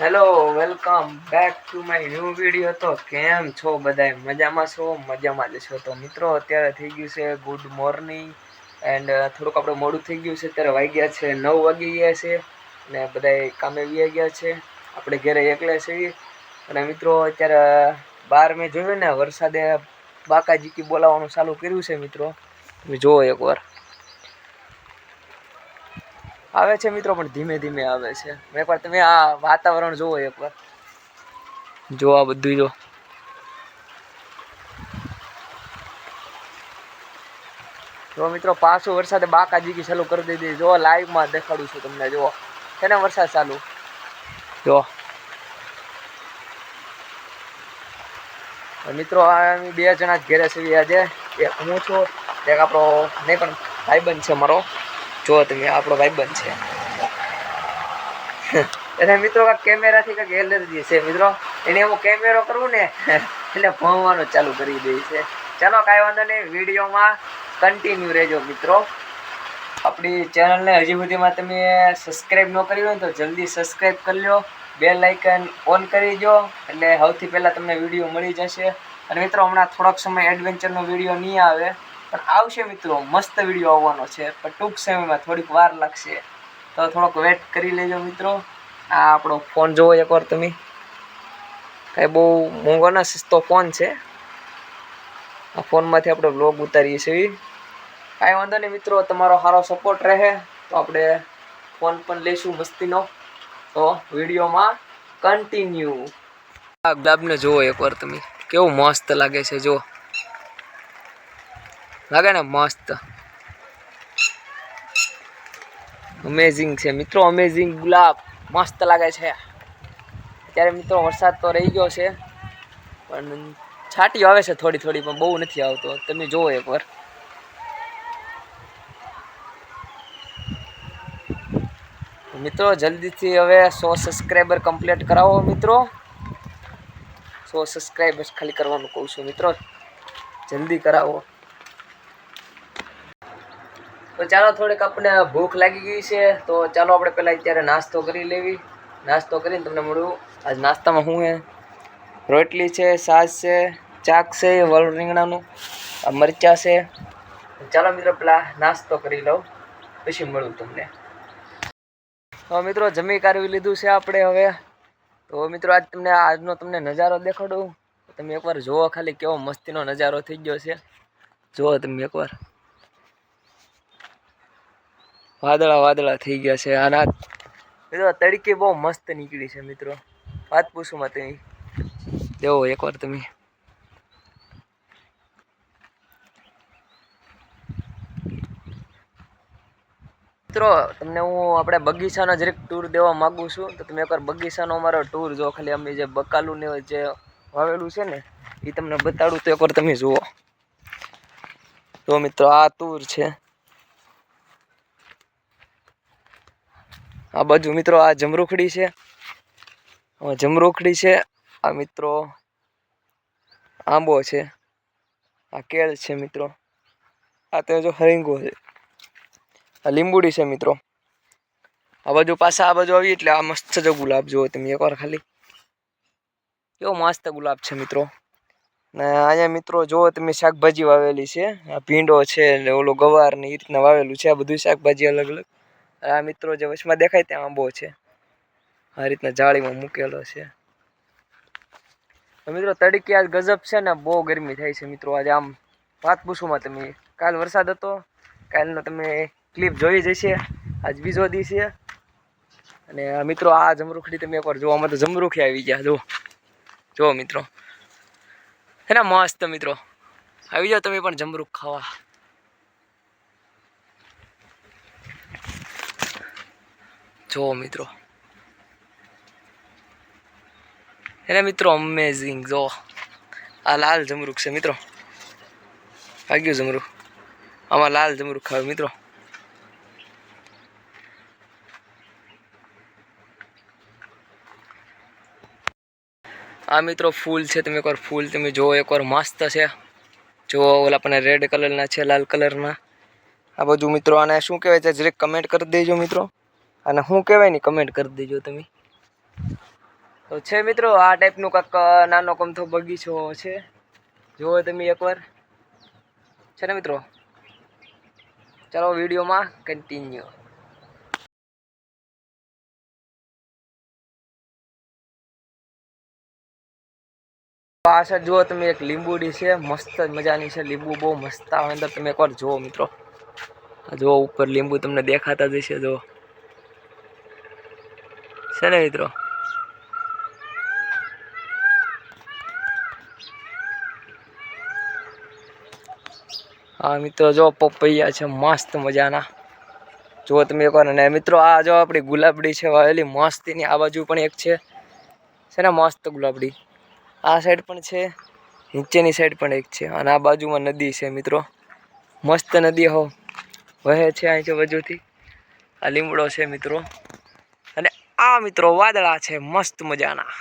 Hello welcome back to my new video તો કેમ છો બધાય? મજામાં છો? મજામાં જ છો. તો મિત્રો, અત્યારે થઈ ગયું છે ગુડ મોર્નિંગ એન્ડ થોડુંક આપણે મોડું થઈ ગયું છે. અત્યારે વાગ્યા છે નવ વાગી ગયા છે. અને બધાય કામે વી ગયા છે. આપણે ઘરે એકલા છીએ. અને મિત્રો, અત્યારે બહાર મેં જોયું ને વરસાદે બાકાજીકી બોલાવવાનું ચાલુ કર્યું છે મિત્રો. તમે જુઓ એકવાર. આવે છે મિત્રો, પણ ધીમે ધીમે આવે છે. એકવાર તમે આ વાતાવરણ જુઓ એકવાર. જો આ બધું જો. જો મિત્રો, પાછો વરસાદે બાકાજીકી ચાલુ કરી દીધી જો લાઈવમાં દેખાડું છું તમને જો છે ને વરસાદ ચાલુ? જો. મિત્રો અમે બે જણા જ ઘેરે છે આજે. એક હું છું, એક આપણો નહીં પણ ભાઈબંધ છે મારો. જો તમે આપણો ભાઈબંધ છે. એટલે મિત્રો કેમેરાથી કંઈક એલર્જી છે મિત્રો. એને હું કેમેરો કરું ને, એટલે ભણવાનું ચાલુ કરી દે છે. ચાલો કાંઈ વાંધો નહીં, વિડીયોમાં કન્ટિન્યુ રહેજો મિત્રો. આપણી ચેનલને હજી સુધીમાં તમે સબસ્ક્રાઈબ ન કરી હોય તો જલ્દી સબસ્ક્રાઈબ કરી લો બે લાઇકન ઓન કરી દો, એટલે સૌથી પહેલાં તમને વીડિયો મળી જશે. અને મિત્રો, હમણાં થોડોક સમય એડવેન્ચરનો વીડિયો નહીં આવે. પણ આવશે મિત્રો, મસ્ત વીડિયો આવવાનો છે. પણ ટૂંક સમયમાં થોડીક વાર લાગશે. તો થોડોક વેટ કરી લેજો મિત્રો. આ આપણો ફોન જોવો એકવાર તમે. કાંઈ બહુ મોંઘો ના સસ્તો ફોન છે. આ ફોનમાંથી આપણે બ્લોગ ઉતારીએ છીએ. કાંઈ વાંધો નહીં મિત્રો, તમારો સારો સપોર્ટ રહે તો આપણે ફોન પણ લઈશું મસ્તીનો. તો વિડીયોમાં કન્ટિન્યુ ગુલાબને જુઓ એકવાર તમે. કેવું મસ્ત લાગે છે જો લાગે ને મસ્ત. અમેઝિંગ છે. મિત્રો અમેઝિંગ ગુલાબ. મસ્ત લાગે છે. અત્યારે મિત્રો વરસાદ તો રહી ગયો છે, પણ છાટી આવે છે થોડી થોડી, પણ બહુ નથી આવતો. તમે જુઓ એકવાર. મિત્રો, જલ્દીથી હવે સો સબસ્ક્રાઈબર કમ્પ્લીટ કરાવો મિત્રો. સો સબસ્ક્રાઈબર્સ ખાલી કરવાનું કહું છું મિત્રો. જલ્દી કરાવો. તો ચાલો થોડીક આપણે ભૂખ લાગી ગઈ છે, તો ચાલો આપણે પહેલાં અત્યારે નાસ્તો કરી લેવી. નાસ્તો કરીને તમને મળું. આજ નાસ્તામાં શું છે? રોટલી છે છાશ છે, ચાક છે વલ રીંગણાનું મરચાં છે. ચાલો મિત્રો પેલા નાસ્તો કરી લઉં, પછી મળું તમને. તો મિત્રો જમી કાઢવી લીધું છે આપણે હવે. તો મિત્રો આજ તમને આજનો તમને નજારો દેખાડું. તમે એકવાર જુઓ ખાલી કેવો મસ્તીનો નજારો થઈ ગયો છે. જુઓ તમે એકવાર. વાદળા વાદળા થઈ ગયા છે. આના મિત્રો તડકી બહુ મસ્ત નીકળી છે મિત્રો. વાત પૂછું માં તમે જુઓ એકવાર તમે. મિત્રો તમને હું આપણે બગીચાનો જરીક ટૂર દેવા માગું છું. તો તમે એકવાર બગીચાનો અમારો ટૂર જો ખાલી અમે જે બકાલું ને જે વાવેલું છે ને એ તમને બતાડું તો એકવાર તમે જુઓ. તો મિત્રો આ ટૂર છે. આ બાજુ મિત્રો આ જમરૂખડી છે. જમરૂખડી છે. આ મિત્રો આંબો છે. આ કેળ છે મિત્રો. આ તો જો હરિંગો છે. આ લીંબુડી છે મિત્રો. આ બાજુ પાછા આ બાજુ આવી એટલે આ મસ્ત જો ગુલાબ જુઓ તમે એકવાર ખાલી. કેવો મસ્ત ગુલાબ છે મિત્રો. ને અહીંયા મિત્રો જુઓ તમે શાકભાજી વાવેલી છે. આ ભીંડો છે ને ઓલો ગવાર ને એ રીતના વાવેલું છે. આ બધું શાકભાજી અલગ અલગ. આ મિત્રો જે વચમાં દેખાય ત્યાં આંબો છે. આ રીતના જાળીમાં મૂકેલો છે. મિત્રો તડકી આજ ગજબ છે ને બહુ ગરમી થાય છે મિત્રો. આજે આમ વાત પૂછુંમાં તમે કાલ વરસાદ હતો, કાલનો તમે ક્લિપ જોઈ જશે. આજ બીજો દી છે. અને મિત્રો આ જમરૂખડી તમે એકવાર જોવા આમાં તો જમરૂખી આવી ગયા જો જુઓ મિત્રો, હે ને મસ્ત મિત્રો. આવી જાઓ તમે પણ જમરૂખ ખાવા. જો મિત્રો. એને મિત્રો અમેઝિંગ જો આ લાલ જમરૂખ છે મિત્રો. ભાગ્યું જમરૂખ આમાં લાલ જમરૂખ ખાવ મિત્રો. આ મિત્રો ફૂલ છે, તમે એકવાર ફૂલ તમે જુઓ, એકવાર મસ્ત છે. જો ઓલા આપણને રેડ કલરના છે, લાલ કલરના આ બધું મિત્રો, આને શું કહેવાય છે? જરીક કમેન્ટ કરી દેજો મિત્રો. અને શું કહેવાય ને કમેન્ટ કરી દેજો તમે. તો છે મિત્રો, આ ટાઈપનું કાંક નાનો કમથો બગીચો છે. જુઓ તમે એકવાર. છે ને મિત્રો? ચાલો, વિડીયોમાં કન્ટિન્યુ પાછળ જુઓ તમે, એક લીંબુડી છે. મસ્ત મજાની છે, લીંબુ બહુ મસ્ત આવે અંદર. તમે એકવાર જુઓ મિત્રો. જુઓ, ઉપર લીંબુ તમને દેખાતા જ હશે, જુઓ. છે ને મિત્રો? હા મિત્રો, જો પપૈયા છે, મસ્ત મજાના. જો તમે એકવાર અને મિત્રો, આ જો આપણી ગુલાબડી છે, વાવેલી મસ્તીની, આ બાજુ પણ એક છે. છે ને મસ્ત ગુલાબડી. આ સાઈડ પણ છે, નીચેની સાઈડ પણ એક છે, અને આ બાજુમાં નદી છે મિત્રો. મસ્ત નદી હો, વહે છે અહીં છે બાજુથી. આ લીમડો છે મિત્રો. મિત્રો વાદળા છે મસ્ત મજાના.